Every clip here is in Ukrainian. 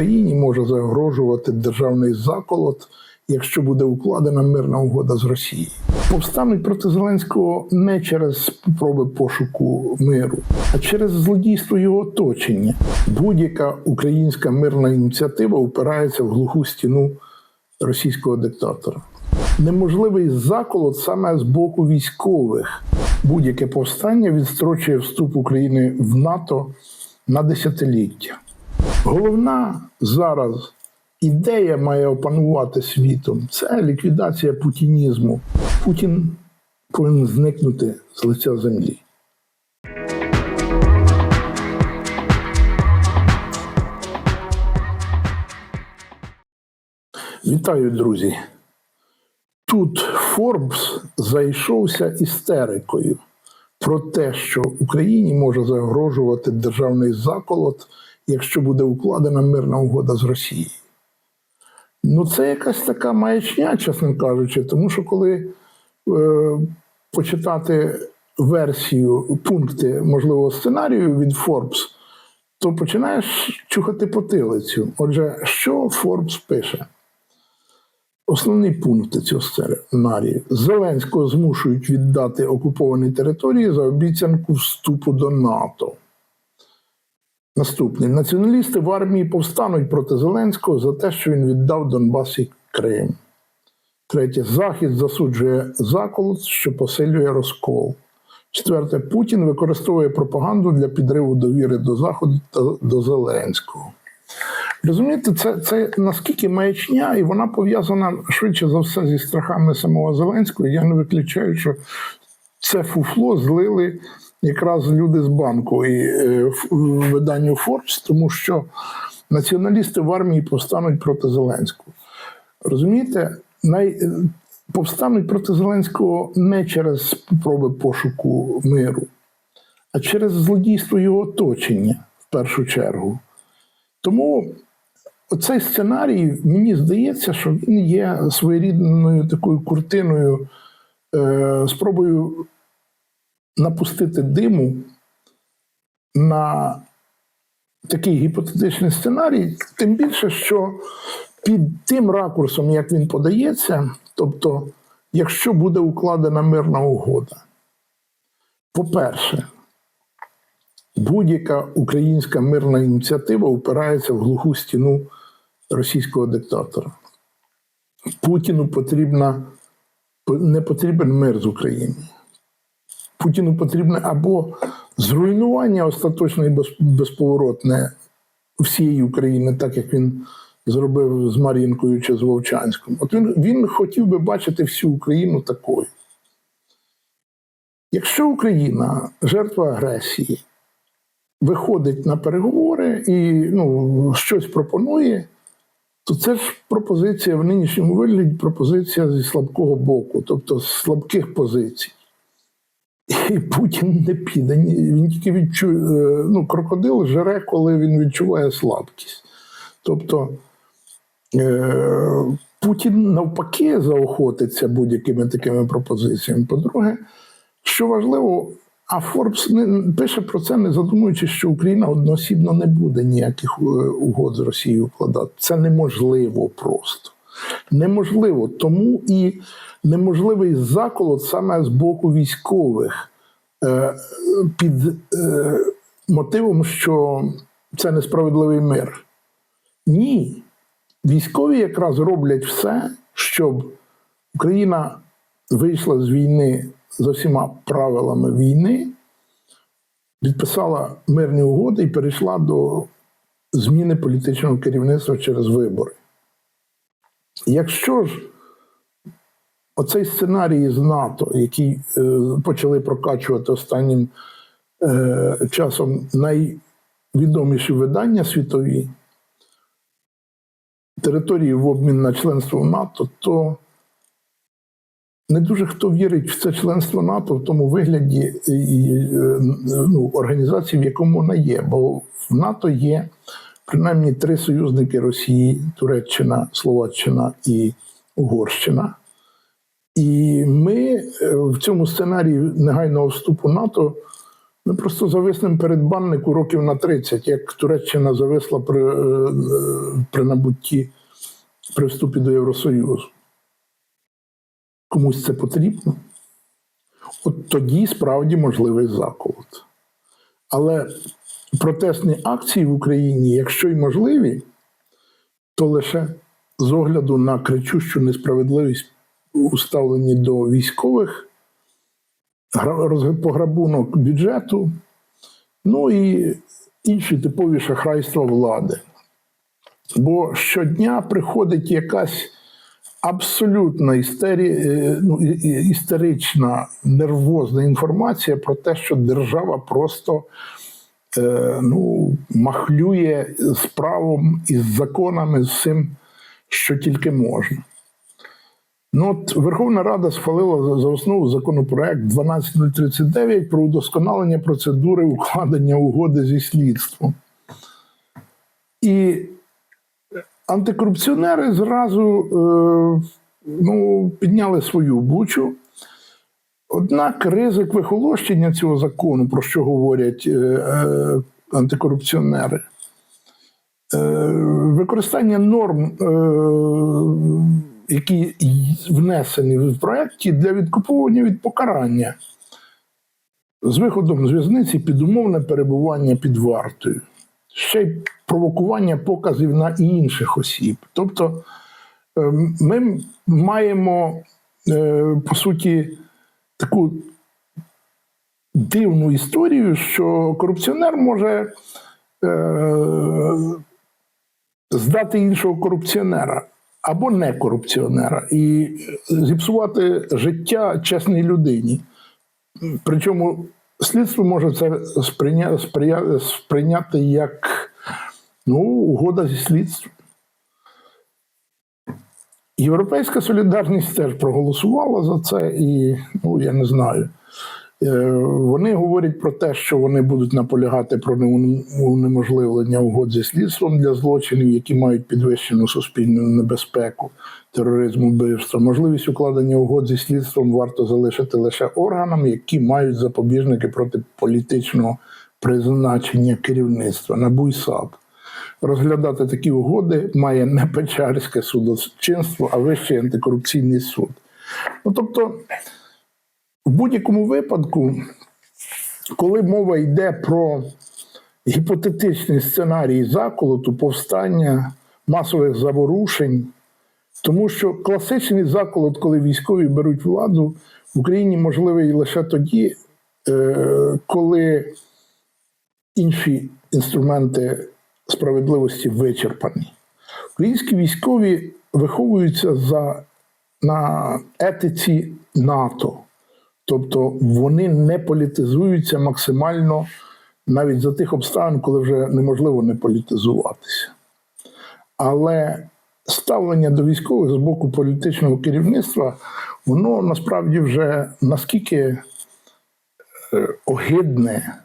Україні може загрожувати державний заколот, якщо буде укладена мирна угода з Росією. Повстануть проти Зеленського не через спроби пошуку миру, а через злодійство його оточення. Будь-яка українська мирна ініціатива упирається в глуху стіну російського диктатора. Неможливий заколот саме з боку військових. Будь-яке повстання відстрочує вступ України в НАТО на десятиліття. Головна зараз ідея має опанувати світом це ліквідація путінізму. Путін повинен зникнути з лиця землі. Вітаю, друзі. Тут Форбс зайшовся істерикою про те, що Україні може загрожувати державний заколот, якщо буде укладена мирна угода з Росією. Ну, це якась така маячня, чесно кажучи, тому що коли е, почитати версію, пункти можливого сценарію від Forbes, то починаєш чухати потилицю. Отже, що Forbes пише? Основні пункти цього сценарію. Зеленського змушують віддати окуповані території за обіцянку вступу до НАТО. Наступний. Націоналісти в армії повстануть проти Зеленського за те, що він віддав Донбас і Крим. Третє. Захід засуджує заколот, що посилює розкол. Четверте. Путін використовує пропаганду для підриву довіри до Заходу та до Зеленського. Розумієте, це, це наскільки маячня, і вона пов'язана швидше за все зі страхами самого Зеленського. Я не виключаю, що це фуфло злили якраз люди з банку і е, в виданню Forbes, тому що націоналісти в армії повстануть проти Зеленського. Розумієте, най... повстануть проти Зеленського не через спроби пошуку миру, а через злодійство його оточення в першу чергу. Тому оцей сценарій, мені здається, що він є своєрідною такою куртиною, е, спробою напустити диму на такий гіпотетичний сценарій, тим більше, що під тим ракурсом, як він подається, тобто, якщо буде укладена мирна угода, по-перше, будь-яка українська мирна ініціатива упирається в глуху стіну російського диктатора. Путіну потрібна, не потрібен мир з України. Путіну потрібне або зруйнування остаточне і безповоротне всієї України, так як він зробив з Мар'їнкою чи з Вовчанськом. От він, він хотів би бачити всю Україну такою. Якщо Україна жертва агресії, виходить на переговори і ну, щось пропонує, то це ж пропозиція в нинішньому вигляді пропозиція зі слабкого боку, тобто з слабких позицій. І Путін не піде. Він тільки відчує, е, ну, крокодил жере, коли він відчуває слабкість. Тобто е, Путін навпаки заохотиться будь-якими такими пропозиціями. По-друге, що важливо, а Форбс не пише про це, не задумуючись, що Україна одноосібно не буде ніяких е, угод з Росією укладати. Це неможливо просто. Неможливо. Тому і неможливий заколот саме з боку військових під е, мотивом, що це несправедливий мир. Ні. Військові якраз роблять все, щоб Україна вийшла з війни за всіма правилами війни, підписала мирні угоди і перейшла до зміни політичного керівництва через вибори. Якщо ж оцей сценарій з НАТО, який е, почали прокачувати останнім е, часом найвідоміші видання світові, території в обмін на членство в НАТО, то не дуже хто вірить в це членство НАТО в тому вигляді і, е, ну, організації, в якому вона є. Бо в НАТО є принаймні три союзники Росії: Туреччина, Словаччина і Угорщина. І ми е, в цьому сценарії негайного вступу НАТО Ми просто зависнемо перед баннику років на 30, як Туреччина зависла при, е, при набутті при вступі до Євросоюзу. Комусь це потрібно. От тоді справді можливий заколот. Але протестні акції в Україні, якщо й можливі, то лише з огляду на кричущу несправедливість у ставленні до військових, гра- пограбунок бюджету, ну і інші типові шахрайства влади. Бо щодня приходить якась абсолютно істері... е, ну, істерична, нервозна інформація про те, що держава просто е, ну, махлює з правом і з законами, з всім, що тільки можна. Ну, от Верховна Рада схвалила за- основу законопроект 12039 про удосконалення процедури укладення угоди зі слідством. І антикорупціонери зразу е, ну, підняли свою бучу. Однак ризик вихолощення цього закону, про що говорять е, е, антикорупціонери, е, використання норм, е, які внесені в проєкті для відкуповування від покарання. З виходом з в'язниці під умовне перебування під вартою, ще й провокування показів на інших осіб. Тобто е, ми маємо, е, по суті, таку дивну історію, що корупціонер може е, здати іншого корупціонера або не корупціонера і зіпсувати життя чесній людині. Причому слідство може це сприйня- сприя- сприйняти як ну, угода зі слідством. Європейська солідарність теж проголосувала за це, і ну я не знаю. Е, Вони говорять про те, що вони будуть наполягати про унеможливлення угод зі слідством для злочинів, які мають підвищену суспільну небезпеку, тероризму, вбивства. Можливість укладення угод зі слідством варто залишити лише органам, які мають запобіжники проти політичного призначення керівництва НАБУ і САП. Розглядати такі угоди має не Печерське судочинство, а Вищий антикорупційний суд. Ну, тобто, в будь-якому випадку, коли мова йде про гіпотетичний сценарій заколоту, повстання, масових заворушень, тому що класичний заколот, коли військові беруть владу, в Україні можливий лише тоді, е, коли інші інструменти справедливості вичерпані. Українські військові виховуються за, на етиці НАТО. Тобто вони не політизуються максимально навіть за тих обставин, коли вже неможливо не політизуватися. Але ставлення до військових з боку політичного керівництва, воно насправді вже наскільки е, огидне,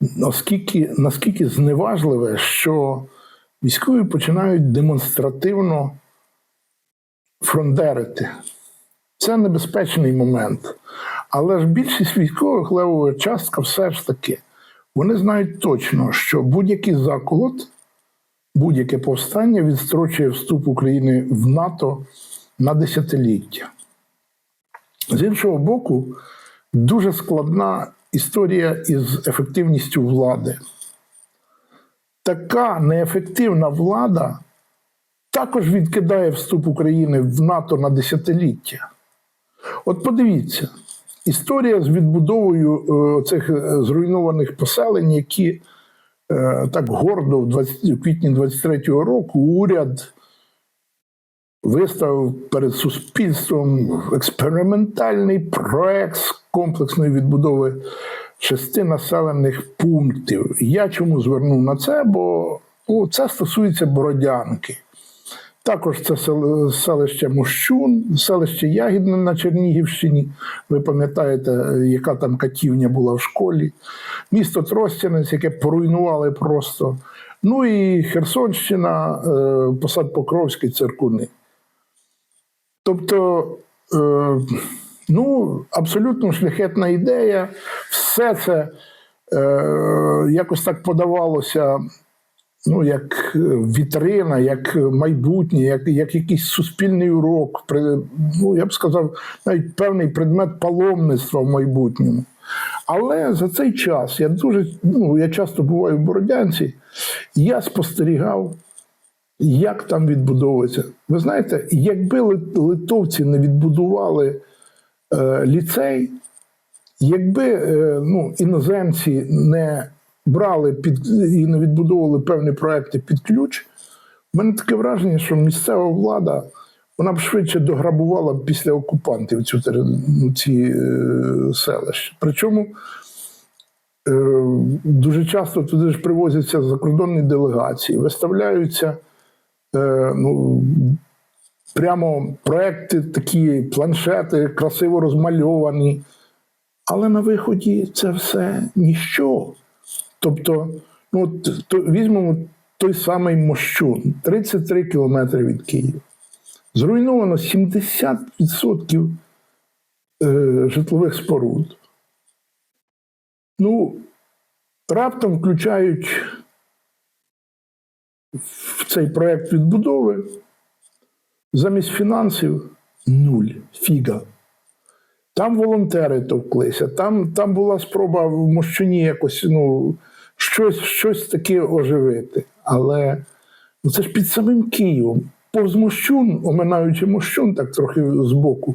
наскільки, наскільки зневажливе, що військові починають демонстративно фрондерити. Це небезпечний момент. Але ж більшість військових левова частка все ж таки. Вони знають точно, що будь-який заколот, будь-яке повстання відстрочує вступ України в НАТО на десятиліття. З іншого боку, дуже складна історія із ефективністю влади. Така неефективна влада також відкидає вступ України в НАТО на десятиліття. От подивіться, історія з відбудовою е, цих е, зруйнованих поселень, які е, так гордо в 20, в квітні 23-го року уряд виставив перед суспільством експериментальний проект комплексної відбудови шести населених пунктів. Я чому звернув на це? Бо ну, це стосується Бородянки. Також це селище Мощун, селище Ягідне на Чернігівщині. Ви пам'ятаєте, яка там катівня була в школі. Місто Тростянець, яке поруйнували просто. Ну і Херсонщина, е, посад Покровський, циркуни. Тобто, е, ну, абсолютно шляхетна ідея, все це е, якось так подавалося, ну, як е, вітрина, як майбутнє, як, як якийсь суспільний урок, ну, я б сказав, навіть певний предмет паломництва в майбутньому. Але за цей час я дуже ну, я часто буваю в Бородянці, я спостерігав, як там відбудовується. Ви знаєте, якби литовці не відбудували е, ліцей, якби е, ну, іноземці не брали під і не відбудовували певні проекти під ключ, в мене таке враження, що місцева влада вона б швидше дограбувала після окупантів цю ці е, селища. Причому е, дуже часто туди ж привозяться закордонні делегації, виставляються е, ну, прямо проекти, такі планшети, красиво розмальовані. Але на виході це все ніщо. Тобто, ну, то, візьмемо той самий Мощун, 33 кілометри від Києва. Зруйновано 70% е, житлових споруд. Ну, раптом включають в цей проект відбудови замість фінансів нуль, фіга. Там волонтери товклися, там, там була спроба в Мощуні якось ну, щось, щось таке оживити. Але ну, це ж під самим Києвом. Повз Мощун, оминаючи Мощун, так трохи збоку,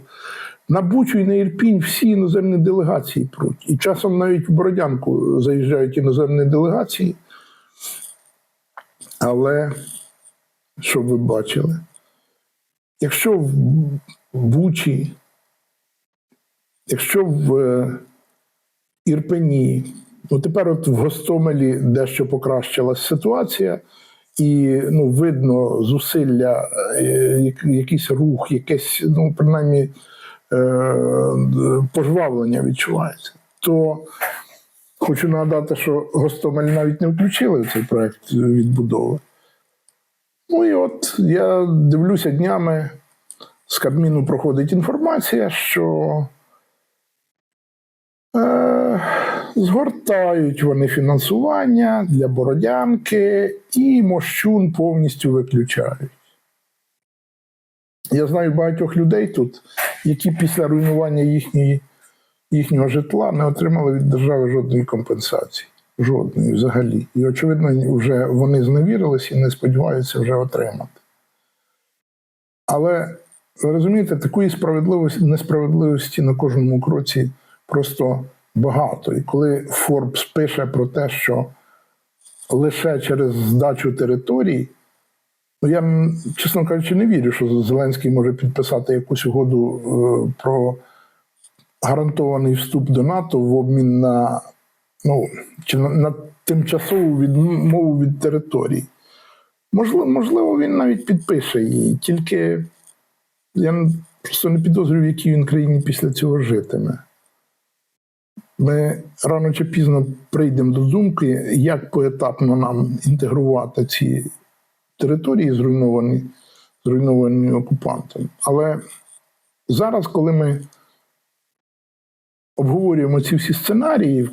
на Бучу і на Ірпінь всі іноземні делегації пруть. І часом навіть в Бородянку заїжджають іноземні делегації. Але щоб ви бачили, якщо в Бучі Якщо в е, Ірпені, ну тепер от в Гостомелі дещо покращилась ситуація, і ну, видно зусилля, е, якийсь рух, якесь, ну, принаймні, е, пожвавлення відчувається. То хочу нагадати, що Гостомель навіть не включили в цей проект відбудови. Ну і от я дивлюся днями, з Кабміну проходить інформація, що Е, Згортають вони фінансування для Бородянки і Мощун повністю виключають. Я знаю багатьох людей тут, які після руйнування їхньої, їхнього житла не отримали від держави жодної компенсації. Жодної взагалі. І, очевидно, вже вони зневірилися і не сподіваються вже отримати. Але ви розумієте, такої справедливості, несправедливості на кожному кроці просто багато. І коли Форбс пише про те, що лише через здачу територій, ну я, чесно кажучи, не вірю, що Зеленський може підписати якусь угоду е, про гарантований вступ до НАТО в обмін на, ну, чи на, на тимчасову відмову від територій. Можливо, можливо, він навіть підпише її, тільки я просто не підозрюю, в якій він країні після цього житиме. Ми рано чи пізно прийдемо до думки, як поетапно нам інтегрувати ці території, зруйновані, зруйновані окупантом. Але зараз, коли ми обговорюємо ці всі сценарії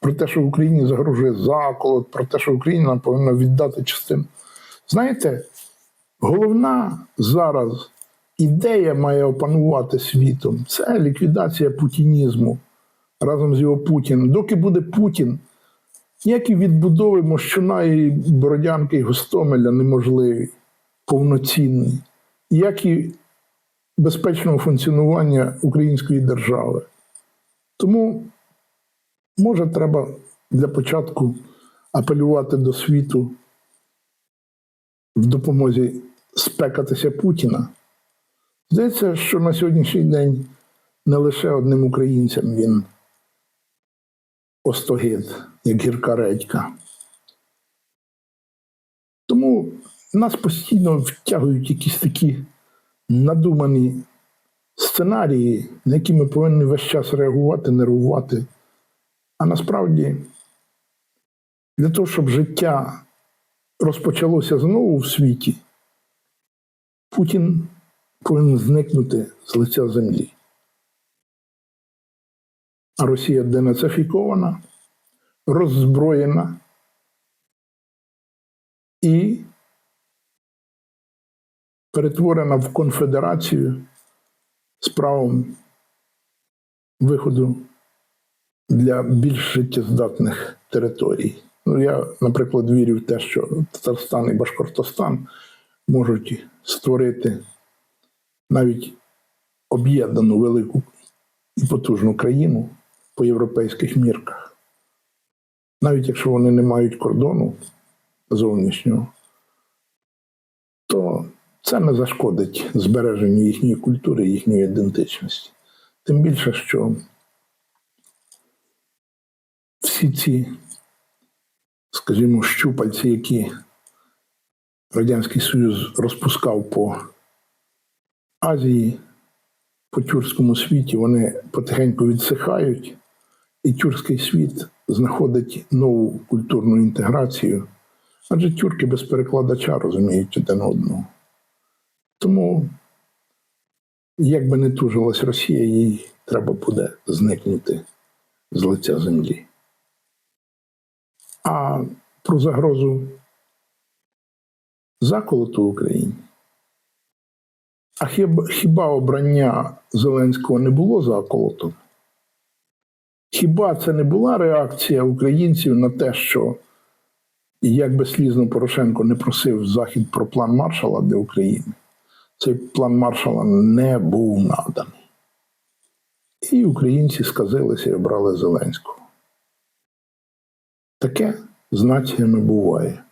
про те, що в Україні загрожує заколот, про те, що Україна повинна віддати частину. Знаєте, головна зараз ідея має опанувати світом це ліквідація путінізму разом з його Путіним. Доки буде Путін, ніякі відбудови Мощуна і Бородянки і Гостомеля неможливі, повноцінні, ніякі безпечного функціонування української держави. Тому, може, треба для початку апелювати до світу в допомозі спекатися Путіна. Здається, що на сьогоднішній день не лише одним українцям він остогид, як гірка редька. Тому нас постійно втягують якісь такі надумані сценарії, на які ми повинні весь час реагувати, нервувати. А насправді, для того, щоб життя розпочалося знову в світі, Путін повинен зникнути з лиця землі. Росія денацифікована, роззброєна і перетворена в конфедерацію з правом виходу для більш життєздатних територій. Ну, я, наприклад, вірю в те, що Татарстан і Башкортостан можуть створити навіть об'єднану велику і потужну країну по європейських мірках. Навіть якщо вони не мають кордону зовнішнього, то це не зашкодить збереженню їхньої культури, їхньої ідентичності. Тим більше, що всі ці, скажімо, щупальці, які Радянський Союз розпускав по Азії, по тюркському світі, вони потихеньку відсихають, і тюркський світ знаходить нову культурну інтеграцію. Адже тюрки без перекладача розуміють один одного. Тому, як би не тужилась Росія, їй треба буде зникнути з лиця землі. А про загрозу заколоту Україні. А хіба, хіба обрання Зеленського не було заколотом? Хіба це не була реакція українців на те, що як би слізно Порошенко не просив Захід про план маршала для України, цей план маршала не був наданий. І українці сказилися і обрали Зеленського. Таке з націями буває.